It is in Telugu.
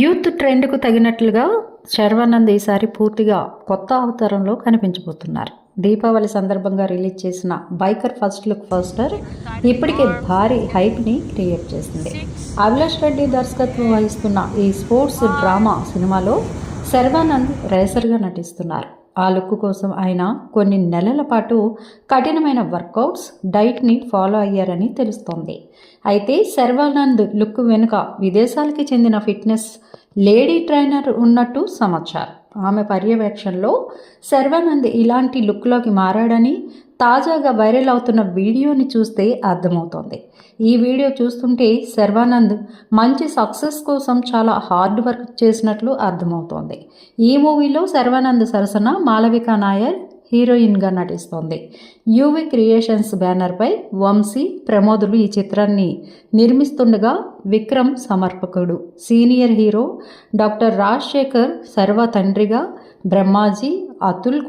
యూత్ ట్రెండ్కు తగినట్లుగా శర్వానంద్ ఈసారి పూర్తిగా కొత్త అవతారంలో కనిపించబోతున్నారు. దీపావళి సందర్భంగా రిలీజ్ చేసిన బైకర్ ఫస్ట్ లుక్ పోస్టర్ ఇప్పటికే భారీ హైప్ని క్రియేట్ చేసింది. అభిలాష్ రెడ్డి దర్శకత్వం వహిస్తున్న ఈ స్పోర్ట్స్ డ్రామా సినిమాలో శర్వానంద్ రేసర్గా నటిస్తున్నారు. ఆ లుక్ కోసం ఆయన కొన్ని నెలల పాటు కఠినమైన వర్కౌట్స్ డైట్ని ఫాలో అయ్యారని తెలుస్తోంది. అయితే శర్వానంద్ లుక్ వెనుక విదేశాలకి చెందిన ఫిట్నెస్ లేడీ ట్రైనర్ ఉన్నట్టు సమాచారం. ఆమె పర్యవేక్షణలో శర్వానంద్ ఇలాంటి లుక్లోకి మారాడని తాజాగా వైరల్ అవుతున్న వీడియోని చూస్తే అర్థమవుతోంది. ఈ వీడియో చూస్తుంటే శర్వానంద్ మంచి సక్సెస్ కోసం చాలా హార్డ్ వర్క్ చేసినట్లు అర్థమవుతోంది. ఈ మూవీలో శర్వానంద్ సరసన మాలవిక నాయర్ హీరోయిన్గా నటిస్తోంది. యూవి క్రియేషన్స్ బ్యానర్పై వంశీ ప్రమోదులు ఈ చిత్రాన్ని నిర్మిస్తుండగా విక్రమ్ సమర్పకుడు సీనియర్ హీరో డాక్టర్ రాజశేఖర్ సర్వ తండ్రిగా బ్రహ్మాజీ అతుల్